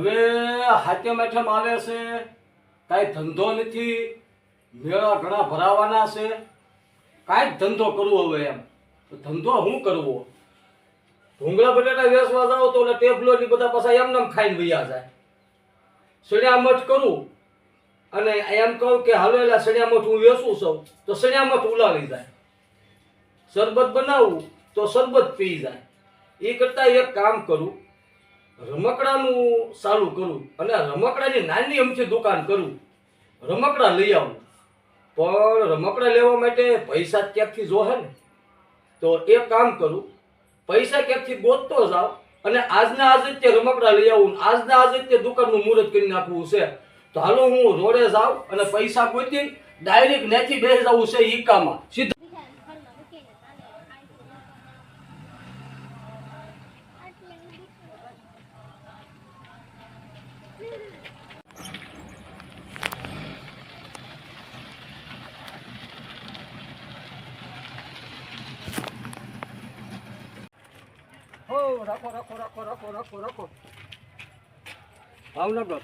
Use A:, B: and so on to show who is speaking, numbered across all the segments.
A: હવે હાથે માઠમ આવે છે, કાંઈ ધંધો નથી, મેળા ઘણા ભરાવાના છે. કાંઈક ધંધો કરવો હવે એમ. તો ધંધો શું કરવો? ઢુંગળા બટાટા વેચવા જાવ તો ટેબલો ની બધા પાછા એમ ખાઈને વૈયા જાય. સળિયામઠ કરું અને એમ કહું કે હાલો એલા સળિયામઠ હું વેચું છું તો સળિયામઠ ઉલાવી જાય. શરબત બનાવું તો શરબત પી જાય. એ કરતાં એક કામ કરું રમકડાનું ચાલુ કરું અને રમકડાની નાની અમથી દુકાન કરું. રમકડા લઈ આવું. પણ રમકડા લેવા માટે પૈસા ક્યાંકથી જોહે ને? તો એ કામ કરું, પૈસા ક્યાંકથી ગોતતો જાવ અને આજના આજ તે રમકડા લઈ આવું. આજના આજ તે દુકાનનું મુહૂર્ત કરી નાખવું છે. તો હાલો હું રોડે જાઉં અને પૈસા ગોતી ડાયરેક્ટ નેથી બેસી જવું છે ઈકામાં સીધા હો રાખો રાખો રાખો રાખો રાખો રાખો ભાવનગર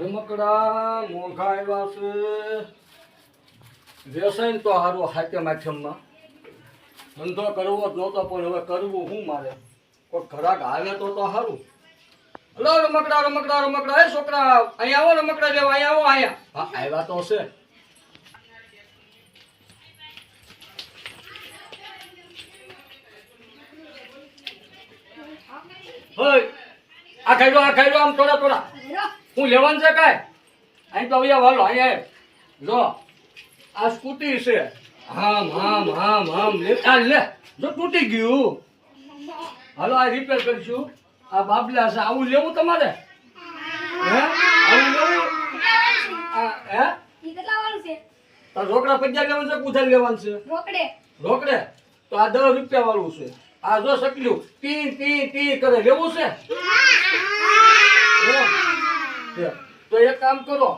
A: રમકડા મોંઘા આવ્યા છે વ્યસન તો સારું હાથે માધ્યમમાં ધંધો કરવો જ નહોતો, પણ હવે કરવું શું મારે? કોઈ ઘરાક આવે તો તો સારું હલો રમકડા રમકડા રમકડા. એ છોકરા અહીંયા આવો, રમકડા લેવા અહીંયા આવો, અહીંયા. હા, આવ્યા તો છે. હોય, આ ખાઈ લો, આ ખાઈ આમ થોડા થોડા હું લેવાનું છે કાંઈ? અહીં તો અહીંયા વાલો અહીંયા જો આ સ્કૂટી છે. હામ હામ હામ હામ. લે આ લે. જો તૂટી ગયું. હાલો આ રિપેર કરીશું. આ બાબલા છે. આવું લેવું તમારે? હે? આવું લેવું? હે? રોકડા પૈસા લેવાનું છે કુધર લેવાનું છે?
B: રોકડે.
A: રોકડે? તો આ દસ રૂપિયા વાળું છે. આ જો સકલ્યું ટી ટી ટી કરે. લેવું છે? તો એક કામ કરો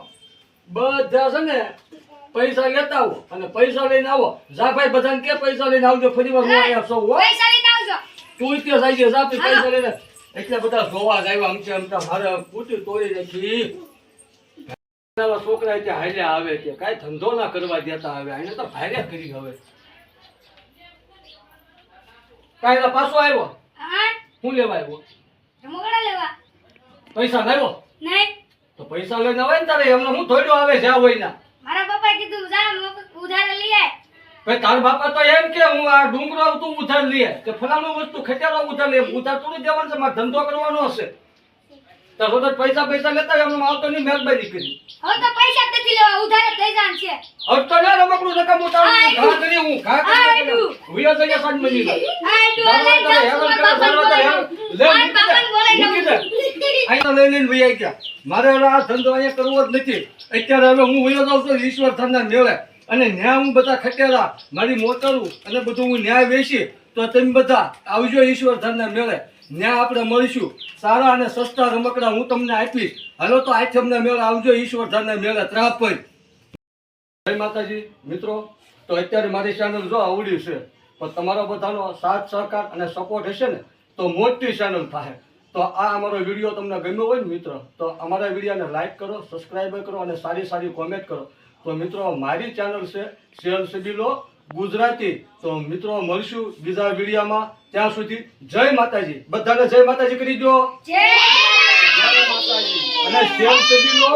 A: બધા છે ને પૈસા લેતા આવો અને પૈસા લઈને આવો. જા ભાઈ બધાને કે પૈસા લઈને આવજો ફરી વાર હું અહીંયા
B: પૈસા લઈને આવજો.
A: તું ત્યાં જાય છે જા પૈસા લઈને. એટલે બધા જોવા જ આવ્યા અમચે અમતા મારે પૂછી તોડી નાખી. છોકરા ત્યાં હાલ્યા આવે છે કાંઈ ધંધો ના કરવા દેતા આવે એને તો ભાઈ કરી હવે. કાંઈ પાછો આવ્યો?
B: હું.
A: લેવા આવ્યો? પૈસા લાવ્યો?
B: નહીં.
A: તો પૈસા લઈને આવે ને તારે એમને હું થોડું આવે જ્યાં હોય ના
B: મારા પપ્પા કીધું જા ઉધાર લઈ આય.
A: ભાઈ તાર બાપા તો એમ કે હું આ ડુંગરો તું ઉધાર લઈએ કે ફલાણું વસ્તુ ખેતરો ઉધાર લે ઉધાર થોડું દેવાનું છે મારે ધંધો કરવાનો હશે. તો તો પૈસા પૈસા લેતા હોય માલ તો ની મહેરબાની કરી
B: હવે તો પૈસા નથી લેવા ઉધાર જ લઈ છે.
A: હવે તો ના રમકડું રકમ મોટા ઘા કરી હું ઘા કરી. હુયા જઈએ સાંજ મળી ગઈ
B: આ ડોલે
A: લઈ જા બાપન કરે, લે,
B: મારા
A: મૂકી દે,
B: બાપાને બોલાવી
A: મૂકી દે.
B: દઉં.
A: અહીં તો લઈ લઈને વહી ગયા. મારે હવે આ ધંધો અહીંયા કરવો જ નથી. અત્યારે હવે હું વયો જાઉં છું ઈશ્વર થરના મેળે. અને ન્યાય હું બધા ખટેલા મારી મોટરું અને બધું હું ન્યાય વેચી તો તમે બધા આવજો ઈશ્વર થરના મેળે. ન્યા આપણે મળીશું. સારા અને સસ્તા રમકડા હું તમને આપીશ. હાલો તો આઠમના મેળા આવજો ઈશ્વર મેળા ત્રાપ ત્રાપર જય માતાજી, મિત્રો, તો અત્યારે મારી ચેનલ જો આવડી છે, પણ તમારો બધાનો સાથ, સહકાર અને સપોર્ટ હશે ને, તો મોટી ચેનલ થાય. તો આ અમારો વીડિયો તમને ગમ્યો હોય ને, મિત્રો, તો અમારા વિડીયોને લાઇક કરો સબસ્ક્રાઈબ કરો અને સારી સારી કોમેન્ટ કરો. તો મિત્રો, મારી ચેનલ છે, સેલ સબીલો ગુજરાતી. તો મિત્રો મળીશું બીજા વિડીયામાં. ત્યાં સુધી જય માતાજી. બધાને જય માતાજી કરી દો જય માતાજી. અને સેલ સબીલો